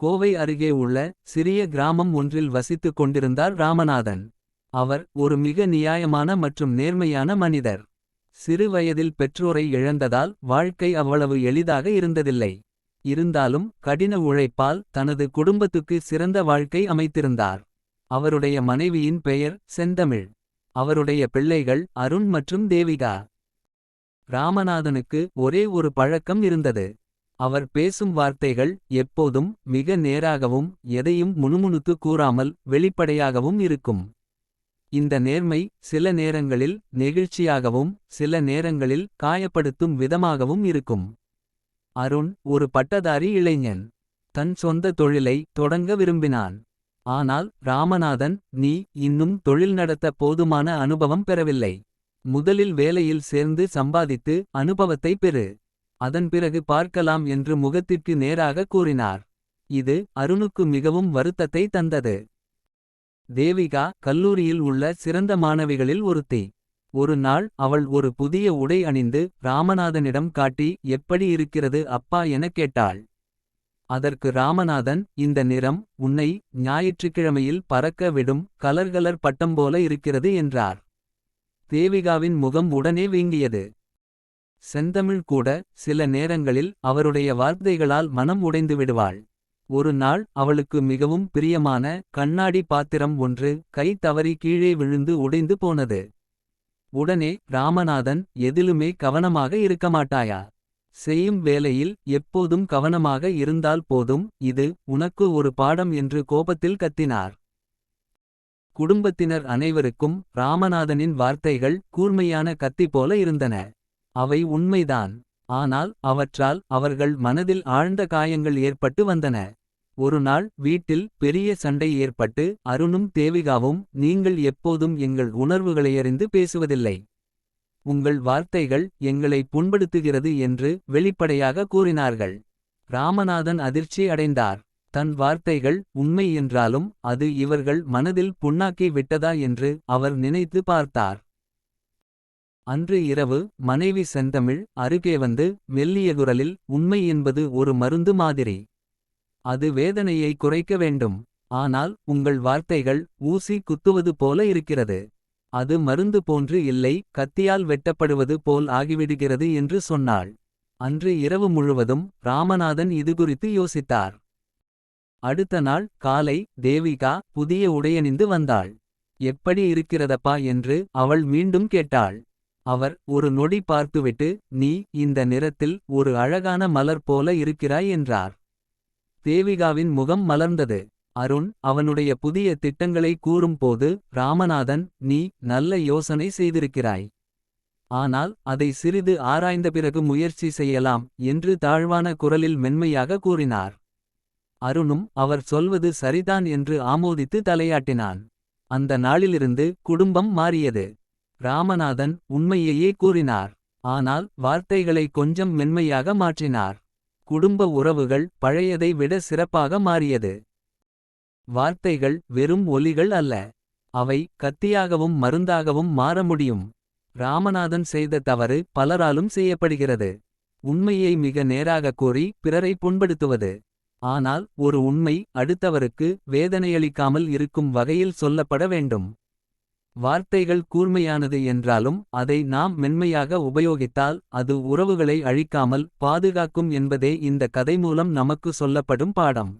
கோவை அருகே உள்ள சிறிய கிராமம் ஒன்றில் வசித்துக் கொண்டிருந்தார் ராமநாதன். அவர் ஒரு மிக நியாயமான மற்றும் நேர்மையான மனிதர். சிறு வயதில் பெற்றோரை இழந்ததால் வாழ்க்கை அவ்வளவு எளிதாக இருந்ததில்லை. இருந்தாலும் கடின உழைப்பால் தனது குடும்பத்துக்கு சிறந்த வாழ்க்கை அமைத்திருந்தார். அவருடைய மனைவியின் பெயர் செந்தமிழ். அவருடைய பிள்ளைகள் அருண் மற்றும் தேவிகா. ராமநாதனுக்கு ஒரே ஒரு பழக்கம் இருந்தது. அவர் பேசும் வார்த்தைகள் எப்போதும் மிக நேராகவும் எதையும் முணுமுணுத்து கூறாமல் வெளிப்படையாகவும் இருக்கும். இந்த நேர்மை சில நேரங்களில் நெகிழ்ச்சியாகவும் சில நேரங்களில் காயப்படுத்தும் விதமாகவும் இருக்கும். அருண் ஒரு பட்டதாரி இளைஞன். தன் சொந்த தொழிலை தொடங்க விரும்பினான். ஆனால் ராமநாதன் நீ இன்னும் தொழில் நடத்த போதுமான அனுபவம் பெறவில்லை. முதலில் வேலையில் சேர்ந்து சம்பாதித்து அனுபவத்தை பெறு. அதன் பிறகு பார்க்கலாம் என்று முகத்திற்கு நேராக கூறினார். இது அருணுக்கு மிகவும் வருத்தத்தை தந்தது. தேவிகா கல்லூரியில் உள்ள சிறந்த மாணவிகளில் ஒருத்தி. ஒரு நாள் அவள் ஒரு புதிய உடை அணிந்து ராமநாதனிடம் காட்டி எப்படி இருக்கிறது அப்பா எனக் கேட்டாள். அதற்கு ராமநாதன் இந்த நிறம் உன்னை ஞாயிற்றுக்கிழமையில் பறக்க விடும் கலர்கலர் பட்டம் போல இருக்கிறது என்றார். தேவிகாவின் முகம் உடனே வீங்கியது. செந்தமிழ் கூட சில நேரங்களில் அவருடைய வார்த்தைகளால் மனம் உடைந்து விடுவாள். ஒரு நாள் அவளுக்கு மிகவும் பிரியமான கண்ணாடி பாத்திரம் ஒன்று கை தவறி கீழே விழுந்து உடைந்து போனது. உடனே ராமநாதன் எதிலுமே கவனமாக இருக்கமாட்டாயா. செய்யும் வேலையில் எப்போதும் கவனமாக இருந்தால் போதும் இது உனக்கு ஒரு பாடம் என்று கோபத்தில் கத்தினார். குடும்பத்தினர் அனைவருக்கும் ராமநாதனின் வார்த்தைகள் கூர்மையான கத்தி போல இருந்தன. அவை உண்மைதான். ஆனால் அவற்றால் அவர்கள் மனதில் ஆழ்ந்த காயங்கள் ஏற்பட்டு வந்தன. ஒருநாள் வீட்டில் பெரிய சண்டை ஏற்பட்டு அருணும் தேவிகாவும் நீங்கள் எப்போதும் எங்கள் உணர்வுகளையறிந்து பேசுவதில்லை. உங்கள் வார்த்தைகள் எங்களை புண்படுத்துகிறது என்று வெளிப்படையாக கூறினார்கள். ராமநாதன் அதிர்ச்சி அடைந்தார். தன் வார்த்தைகள் உண்மை என்றாலும் அது இவர்கள் மனதில் புண்ணாக்கி விட்டதா என்று அவர் நினைத்து பார்த்தார். அன்று இரவு மனைவி செந்தமிழ் அருகே வந்து மெல்லிய குரலில் உண்மை என்பது ஒரு மருந்து மாதிரி. அது வேதனையை குறைக்க வேண்டும். ஆனால் உங்கள் வார்த்தைகள் ஊசி குத்துவது போல இருக்கிறது. அது மருந்து போன்று இல்லை கத்தியால் வெட்டப்படுவது போல் ஆகிவிடுகிறது என்று சொன்னாள். அன்று இரவு முழுவதும் ராமநாதன் இதுகுறித்து யோசித்தார். அடுத்த நாள் காலை தேவிகா புதிய உடையணிந்து வந்தாள். எப்படி இருக்கிறதப்பா என்று அவள் மீண்டும் கேட்டாள். அவர் ஒரு நொடி பார்த்துவிட்டு நீ இந்த நிறத்தில் ஒரு அழகான மலர் போல இருக்கிறாய் என்றார். தேவிகாவின் முகம் மலர்ந்தது. அருண் அவனுடைய புதிய திட்டங்களை கூறும்போது ராமநாதன் நீ நல்ல யோசனை செய்திருக்கிறாய். ஆனால் அதை சிறிது ஆராய்ந்த பிறகு முயற்சி செய்யலாம் என்று தாழ்வான குரலில் மென்மையாக கூறினார். அருணும் அவர் சொல்வது சரிதான் என்று ஆமோதித்து தலையாட்டினான். அந்த நாளிலிருந்து குடும்பம் மாறியது. ராமநாதன் உண்மையையே கூறினார். ஆனால் வார்த்தைகளை கொஞ்சம் மென்மையாக மாற்றினார். குடும்ப உறவுகள் பழையதை விட சிறப்பாக மாறியது. வார்த்தைகள் வெறும் ஒலிகள் அல்ல. அவை கத்தியாகவும் மருந்தாகவும் மாற முடியும். ராமநாதன் செய்த தவறு பலராலும் செய்யப்படுகிறது. உண்மையை மிக நேராக கூறி பிறரை புண்படுத்துவது. ஆனால் ஒரு உண்மை அடுத்தவருக்கு வேதனையளிக்காமல் இருக்கும் வகையில் சொல்லப்பட வேண்டும். வார்த்தைகள் கூர்மையானது என்றாலும் அதை நாம் மென்மையாக உபயோகித்தால் அது உறவுகளை அழிக்காமல் பாதுகாக்கும் என்பதே இந்த கதை மூலம் நமக்கு சொல்லப்படும் பாடம்.